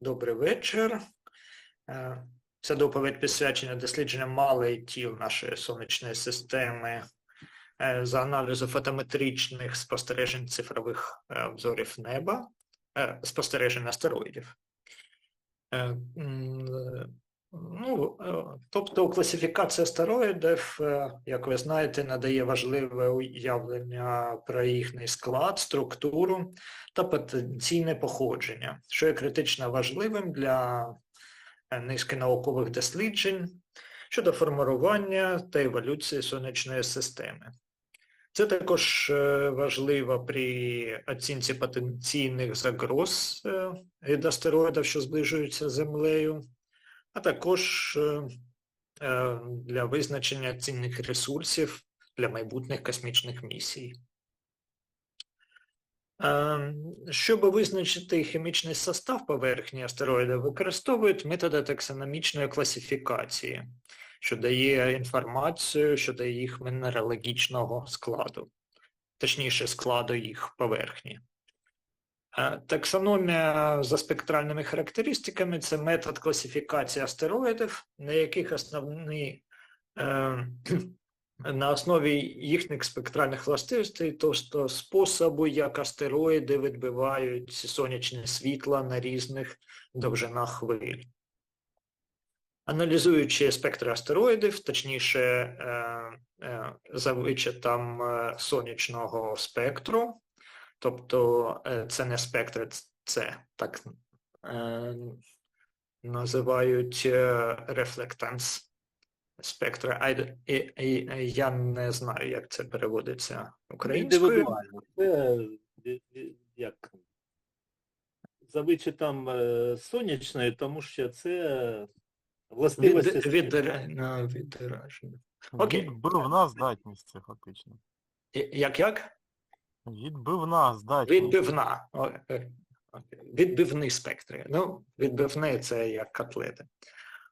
добрий вечір. Це доповідь присвячена дослідженням малих тіл нашої сонячної системи е, за аналізу фотометричних спостережень цифрових е, обзорів неба, е, спостережень астероїдів. Ну, е, тобто класифікація астероїдів, е, як ви знаєте, надає важливе уявлення про їхній склад, структуру та потенційне походження, що є критично важливим для е, низки наукових досліджень щодо формування та еволюції сонячної системи. Це також важливо при оцінці потенційних загроз від астероїдів, що зближуються з Землею, а також е, е, для визначення цінних ресурсів для майбутніх космічних місій. Е, Щоб визначити хімічний состав поверхні астероїда, використовують методи таксономічної класифікації, що дає інформацію щодо їх мінералогічного складу, точніше складу їх поверхні. Е, Таксономія за спектральними характеристиками це метод класифікації астероїдів, на яких основні е, на основі їхніх спектральних властивостей, тобто способу, як астероїди відбивають сонячне світло на різних довжинах хвиль. Аналізуючи спектр астероїдів, точніше, е, е, за вичетом е, сонячного спектру, тобто е, це не спектр, це так е, називають е, рефлектанс спектра. А і- і- я не знаю, як це переводиться українською. Індивідуально. Це е, як за вичитом е, сонячної, тому що це властивості. Від, від, відраження. Окей. Відбивна здатність це фактично. І- Як як? Відбивна здатність. Відбивна. Е. Відбивні спектри. Ну, відбивні це як котлети.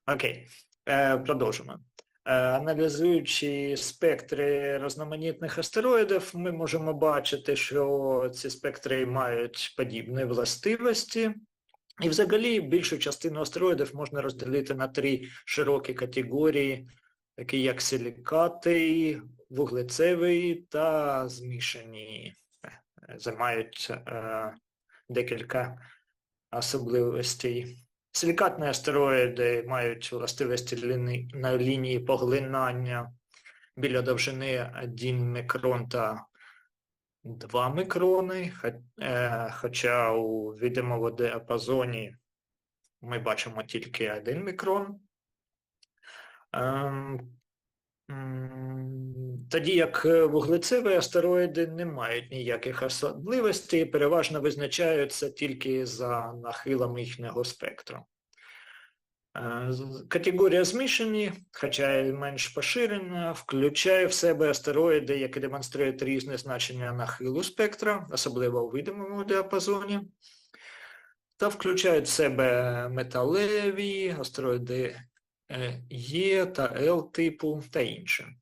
Окей, е, продовжимо. Е, аналізуючи спектри різноманітних астероїдів, ми можемо бачити, що ці спектри мають подібні властивості. І взагалі більшу частину астероїдів можна розділити на три широкі категорії, такі як силікати, вуглецеві та змішані е, займають е, декілька особливостей. Силікатні астероїди мають властивості ліни- на лінії поглинання біля довжини 1 мікрон та 2 мікрони, е, хоча у відомому діапазоні ми бачимо тільки 1 мікрон. Ем, Тоді як е, вуглецеві астероїди не мають ніяких особливостей, переважно визначаються тільки за нахилом їхнього спектру. Е, Категорія змішані, хоча й менш поширена, включає в себе астероїди, які демонструють різне значення нахилу спектра, особливо у видимому діапазоні, та включають в себе металеві, астероїди е, Е та Л типу та інше.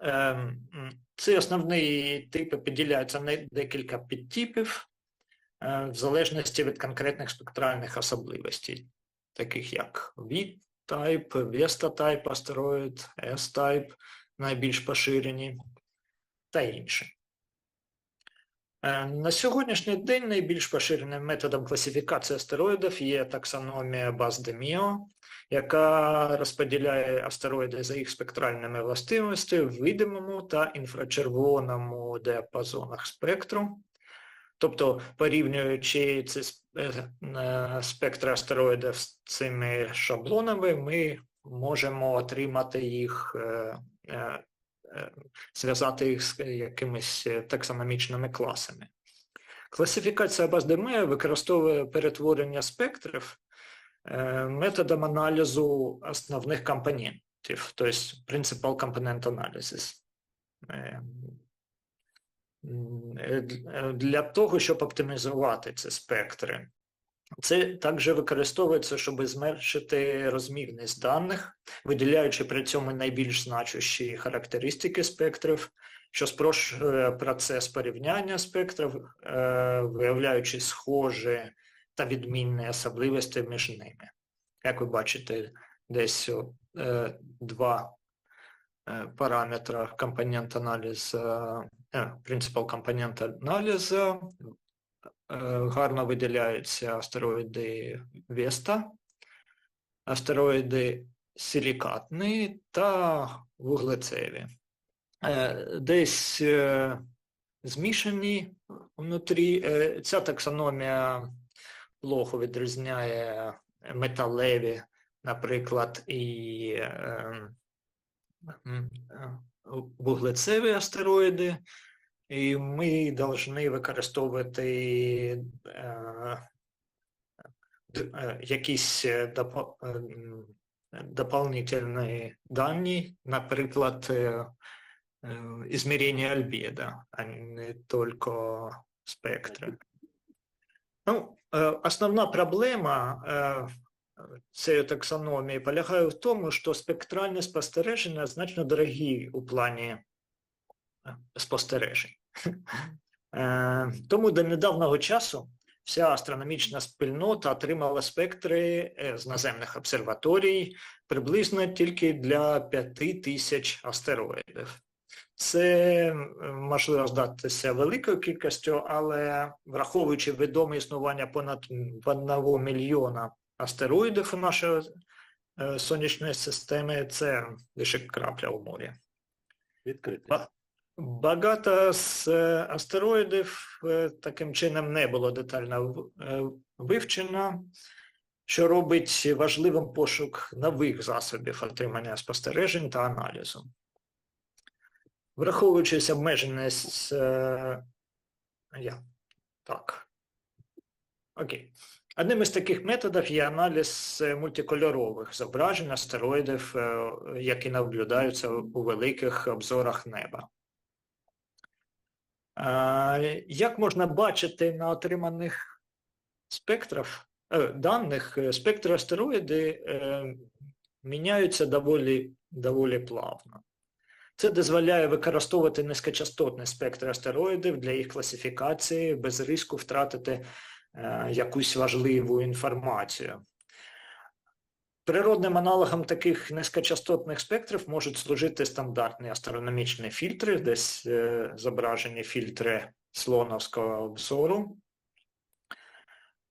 Ем, Ці основні типи поділяються на декілька підтипів е, в залежності від конкретних спектральних особливостей, таких як V-type, Vesta-type астероїд, S-type, найбільш поширені та інші. Е, На сьогоднішній день найбільш поширеним методом класифікації астероїдів є таксономія Баз-Деміо, яка розподіляє астероїди за їх спектральними властивостями в видимому та інфрачервоному діапазонах спектру. Тобто, порівнюючи ці е, е, спектри астероїдів з цими шаблонами, ми можемо отримати їх, е, зв'язати їх з якимись таксономічними класами. Класифікація Баздемея використовує перетворення спектрів е, методом аналізу основних компонентів, тобто Principal Component Analysis. Е, е, Для того, щоб оптимізувати ці спектри. Це також використовується, щоб зменшити розмірність даних, виділяючи при цьому найбільш значущі характеристики спектрів, що спрощує процес порівняння спектрів, виявляючи схожі та відмінні особливості між ними. Як ви бачите, десь е, два е, параметра компонент аналізу, е, принципал компонент аналізу, е, гарно виділяються астероїди Веста, астероїди силікатні та вуглецеві. Е, Десь е, змішані внутрі. Е, Ця таксономія плохо відрізняє металеві, наприклад, і е, е, вуглецеві астероїди. І ми повинні використовувати е, е, якісь е, допо- е, дані, наприклад, измерение альбедо, а не только спектра. Ну, основна проблема цієї таксономії полягає в тому, що спектральні спостереження значно дорогі у плані е, спостережень. Е, Тому до недавнього часу вся астрономічна спільнота отримала спектри з наземних обсерваторій приблизно тільки для 5 тисяч астероїдів. Це можливо здатися великою кількістю, але враховуючи відоме існування понад 1 мільйона астероїдів у нашої е, сонячної системи, це лише крапля у морі. Відкритий. Ба- Багато з е, астероїдів е, таким чином не було детально вивчено, що робить важливим пошук нових засобів отримання спостережень та аналізу. Враховуючись обмеженість, е, я, так. Окей. Одним із таких методів є аналіз е, мультикольорових зображень астероїдів, е, які наблюдаються у великих обзорах неба. Е, Як можна бачити на отриманих спектрах, даних, спектри астероїди міняються доволі, доволі плавно. Це дозволяє використовувати низькочастотний спектр астероїдів для їх класифікації без ризику втратити е, якусь важливу інформацію. Природним аналогом таких низькочастотних спектрів можуть служити стандартні астрономічні фільтри, десь е, зображені фільтри слоновського обзору.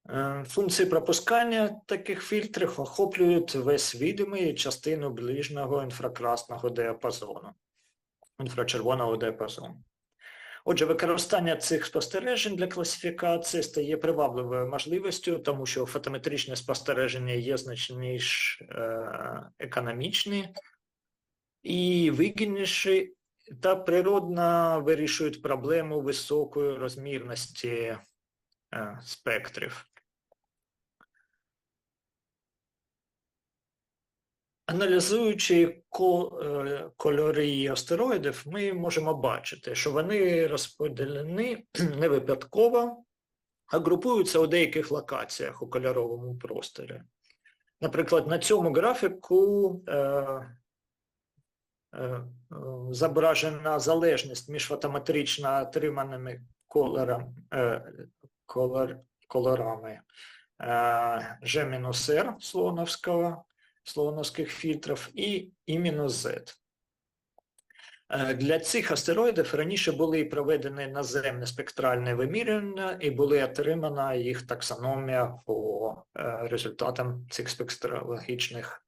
Е, Функції пропускання таких фільтрів охоплюють весь відомий частину ближнього інфракрасного діапазону, інфрачервоного діапазону. Отже, використання цих спостережень для класифікації стає привабливою можливістю, тому що фотометричне спостереження є значно ніж е, економічні і вигідніші та природно вирішують проблему високої розмірності е, спектрів. Аналізуючи е, кольори астероїдів, ми можемо бачити, що вони розподілені не випадково, а групуються у деяких локаціях у кольоровому просторі. Наприклад, на цьому графіку е, е, зображена залежність між фотометрично отриманими кольором, е, колор, кольорами е, G-R слоновського слоновських фільтрів і І-Z. Е, Для цих астероїдів раніше були проведені наземне спектральне вимірювання і були отримана їх таксономія по е, результатам цих спектрологічних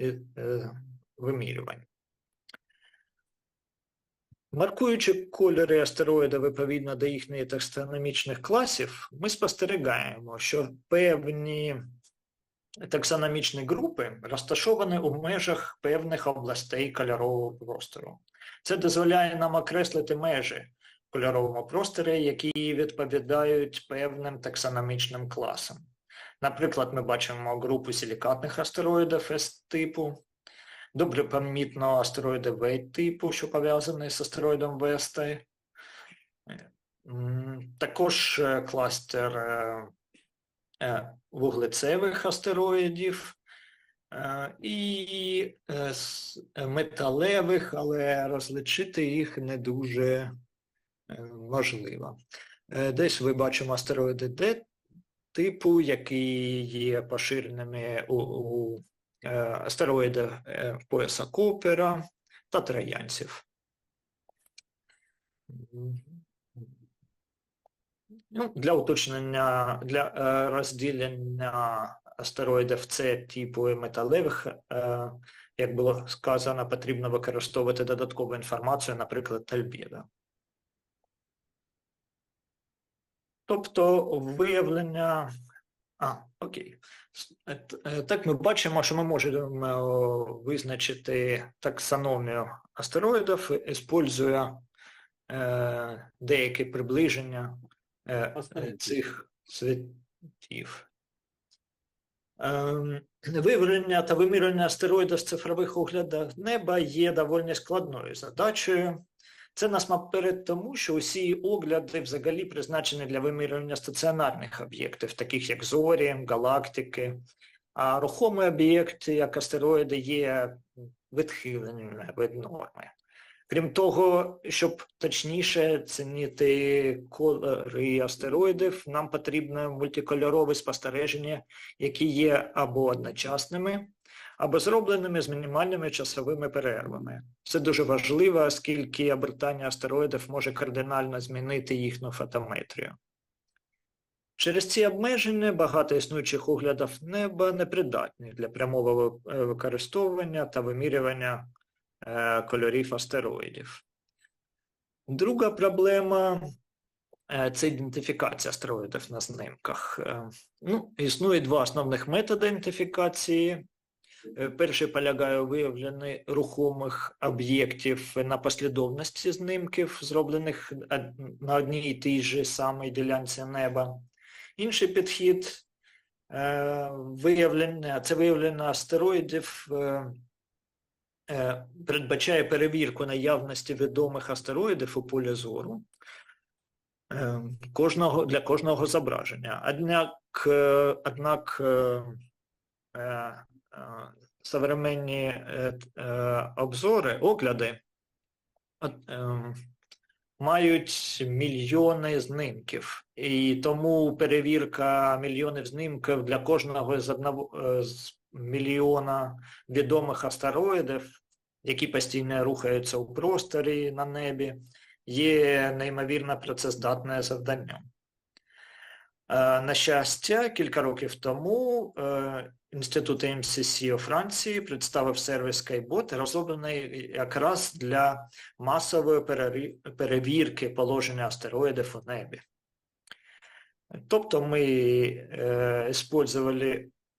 е, вимірювань. Маркуючи кольори астероїда відповідно до їхніх таксономічних класів, ми спостерігаємо, що певні таксономічні групи розташовані у межах певних областей кольорового простору. Це дозволяє нам окреслити межі в кольоровому просторі, які відповідають певним таксономічним класам. Наприклад, ми бачимо групу силікатних астероїдів С-типу, добре помітно астероїди В-типу, що пов'язані з астероїдом Вести. Також е, кластер е, вуглецевих астероїдів е, і е, е, металевих, але розличити їх не дуже е, можливо. Е, Десь ви бачимо астероїди Д типу, які є поширеними у, у е, астероїдах е, пояса Купера та троянців. Ну, для уточнення, для е, розділення астероїдів С типу і металевих, е, як було сказано, потрібно використовувати додаткову інформацію, наприклад, альбеда. Тобто виявлення. А, окей. Е, Так ми бачимо, що ми можемо визначити таксономію астероїдів, використовуючи деякі приближення. Цих світів. Ем, Виявлення та вимірювання астероїдів з цифрових оглядах неба є доволі складною задачею. Це насамперед тому, що усі огляди взагалі призначені для вимірювання стаціонарних об'єктів, таких як зорі, галактики, а рухомі об'єкти, як астероїди, є відхиленими від норми. Крім того, щоб точніше цінити кольори астероїдів, нам потрібно мультикольорове спостереження, які є або одночасними, або зробленими з мінімальними часовими перервами. Це дуже важливо, оскільки обертання астероїдів може кардинально змінити їхню фотометрію. Через ці обмеження багато існуючих оглядів неба непридатні для прямого е, використовування та вимірювання кольорів астероїдів. Друга проблема е, це ідентифікація астероїдів на знімках. Е, Ну, існує два основних методи ідентифікації. Е, Перший полягає у виявленні рухомих об'єктів на послідовності знімків, зроблених на одній і тій же самій ділянці неба. Інший підхід е, виявлення, це виявлення астероїдів е, е, передбачає перевірку наявності відомих астероїдів у полі зору е, кожного, для кожного зображення. Однак, е, однак е, е, е, современні е, е, обзори, огляди е, мають мільйони знімків, і тому перевірка мільйонів знімків для кожного з одного е, з мільйона відомих астероїдів, які постійно рухаються у просторі на небі, є неймовірно працездатне завданням. Е, На щастя, кілька років тому е, Інститут МСС у Франції представив сервіс Skybot, розроблений якраз для масової перевірки положення астероїдів у небі. Тобто ми е,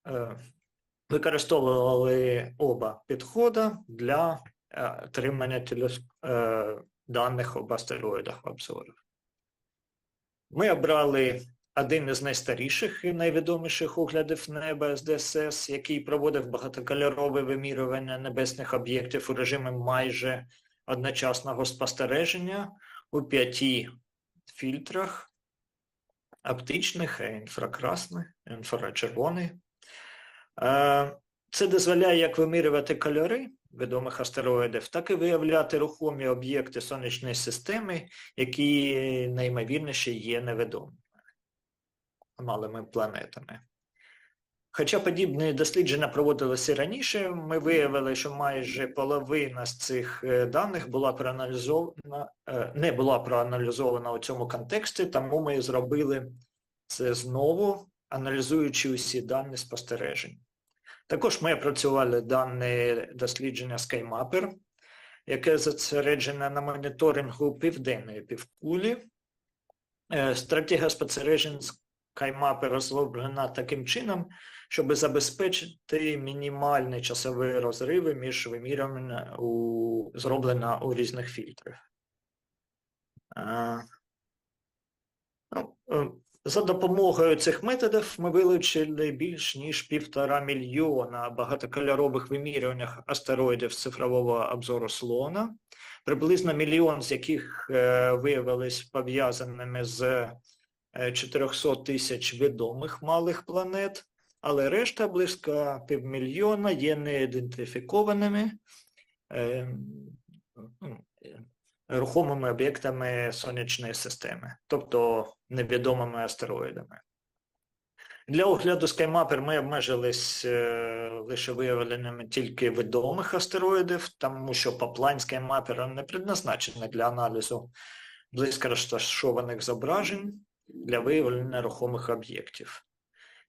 е, використовували оба підходи для е, отримання е, даних об астероїдах в обзорах. Ми обрали один із найстаріших і найвідоміших оглядів неба з ДСС, який проводив багатокольорове вимірювання небесних об'єктів у режимі майже одночасного спостереження у п'яти фільтрах оптичних, інфракрасних, інфрачервоний. Е, Це дозволяє як вимірювати кольори відомих астероїдів, так і виявляти рухомі об'єкти сонячної системи, які найімовірніше є невідомими малими планетами. Хоча подібні дослідження проводилися раніше, ми виявили, що майже половина з цих е, даних була проаналізована, е, не була проаналізована у цьому контексті, тому ми зробили це знову, аналізуючи усі дані спостережень. Також ми опрацювали дане дослідження SkyMapper, яке зосереджене на моніторингу південної півкулі. Е, Стратегія спостережень SkyMapper розроблена таким чином, щоб забезпечити мінімальні часові розриви між вимірюваннями у, зроблена у різних фільтрах. Ну, е, за допомогою цих методів ми вилучили більш ніж півтора мільйона багатокольорових вимірювань астероїдів цифрового обзору слона, приблизно мільйон з яких е, виявились пов'язаними з е, 400 тисяч відомих малих планет, але решта близько півмільйона є неідентифікованими. Рухомими об'єктами сонячної системи, тобто невідомими астероїдами. Для огляду SkyMapper ми обмежились е, лише виявленнями тільки відомих астероїдів, тому що поплань SkyMapper не предназначений для аналізу близько розташованих зображень для виявлення рухомих об'єктів.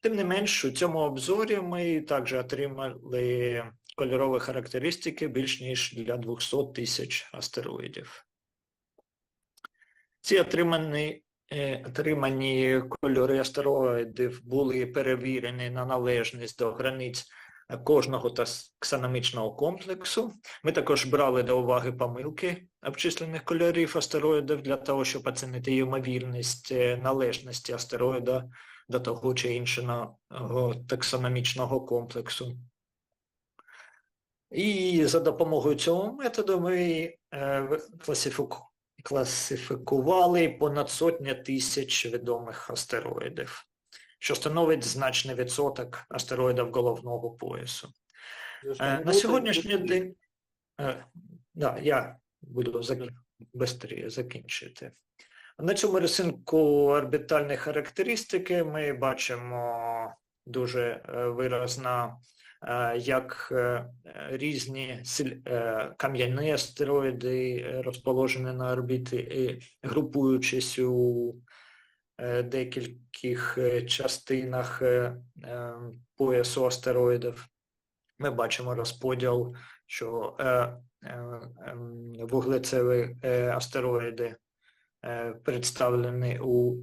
Тим не менш, у цьому обзорі ми також отримали кольорові характеристики більш ніж для 200 тисяч астероїдів. Ці отримані, е, отримані кольори астероїдів були перевірені на належність до границь кожного таксономічного комплексу. Ми також брали до уваги помилки обчислених кольорів астероїдів для того, щоб оцінити ймовірність е, належності астероїда до того чи іншого таксономічного комплексу. І за допомогою цього методу ми е, в- класифіку- класифікували понад сотня тисяч відомих астероїдів, що становить значний відсоток астероїдів головного поясу. Е, На сьогоднішній день, е, да, я буду зак... закінчити. На цьому рисунку орбітальні характеристики ми бачимо дуже е, виразно, як е, різні е, кам'яні астероїди е, розположені на орбіті групуючись у е, декількох е, частинах е, е, поясу астероїдів. Ми бачимо розподіл, що е, е, ем, вуглецеві е, астероїди е, представлені е, у-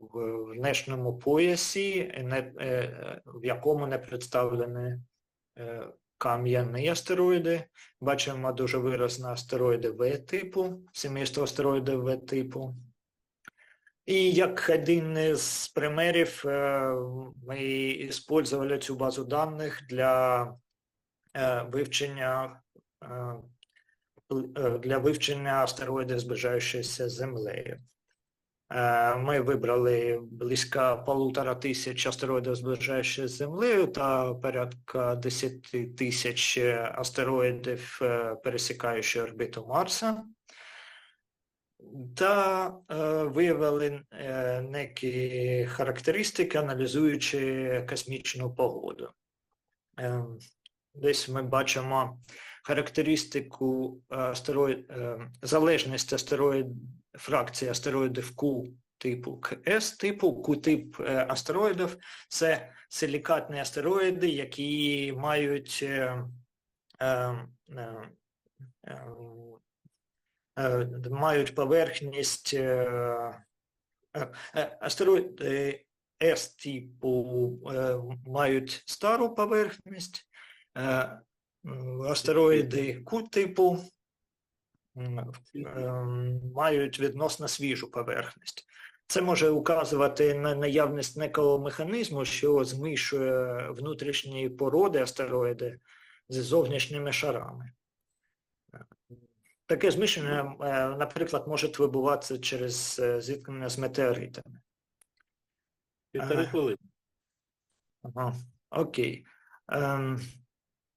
в внешньому поясі, е, в якому не представлені е, кам'яні астероїди. Бачимо дуже виразно астероїди В-типу, сімейство астероїдів В-типу. І як один з примерів е, ми використовували цю базу даних для вивчення для вивчення астероїдів, зближаючися з Землею. Е, Ми вибрали близько полутора тисяч астероїдів, зближаючись з Землею, та порядка 10 тисяч астероїдів, е, пересікаючи орбіту Марса. Та е, виявили некі характеристики, аналізуючи космічну погоду. Десь ми бачимо характеристику астероїд, е, залежність астероїд, фракції астероїдів Q типу КС типу. Q-тип е, астероїдів це силікатні астероїди, які мають е, е, е, е, е, мають поверхність астероїди С-типу е, мають стару поверхність, астероїди Q-типу мають відносно свіжу поверхність. Це може указувати на наявність некого механізму, що змішує внутрішні породи астероїди з зовнішніми шарами. Таке змішання, е, наприклад, може відбуватися через е, зіткнення з метеоритами. Півтори хвилини. Ага. Окей. Ем,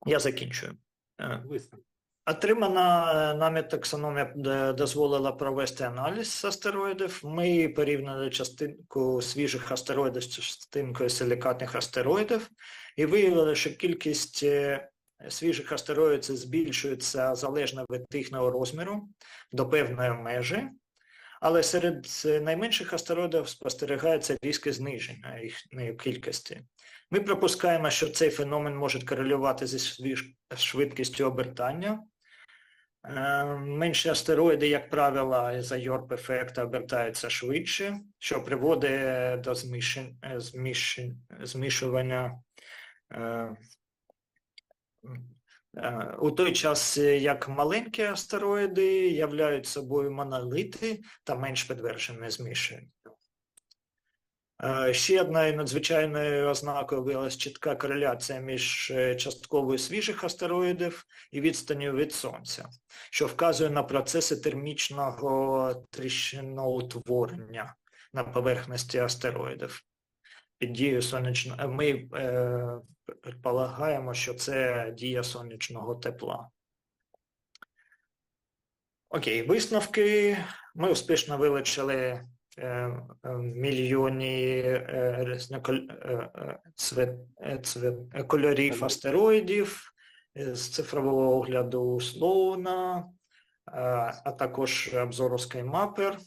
я закінчую. Е, Висновок. Отримана е, нами таксономія дозволила провести аналіз астероїдів. Ми порівняли частинку свіжих астероїдів з частинкою силікатних астероїдів і виявили, що кількість е, свіжих астероїдів збільшується залежно від їхнього розміру до певної межі, але серед е, найменших астероїдів спостерігається різке зниження їхньої кількості. Ми припускаємо, що цей феномен може корелювати зі швидкістю обертання. Е, Менші астероїди, як правило, за йорп ефекту обертаються швидше, що приводить до змішень- змішень- змішування. е, е, У той час, як маленькі астероїди являють собою монолити та менш підтверджені змішенню. Е, Ще одною надзвичайною ознакою виявилася чітка кореляція між е, частковою свіжих астероїдів і відстанню від Сонця, що вказує на процеси термічного тріщиноутворення на поверхності астероїдів. Під дією сонячного ми е, предполагаємо, що це дія сонячного тепла. Окей, висновки. Ми успішно вилучили е, кольорів астероїдів з цифрового огляду Слоуна, е, а також обзору SkyMapper.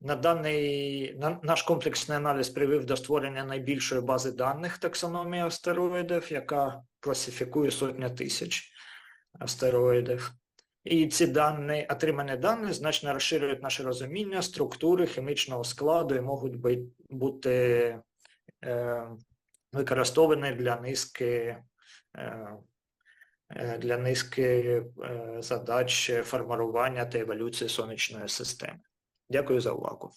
На даний на, наш комплексний аналіз привів до створення найбільшої бази даних таксономії астероїдів, яка класифікує сотня тисяч астероїдів. І ці дані, отримані дані значно розширюють наше розуміння структури хімічного складу і можуть бути е, використовані для низки, е, е, для низки е, задач формування та еволюції сонячної системи. Дякую за увагу.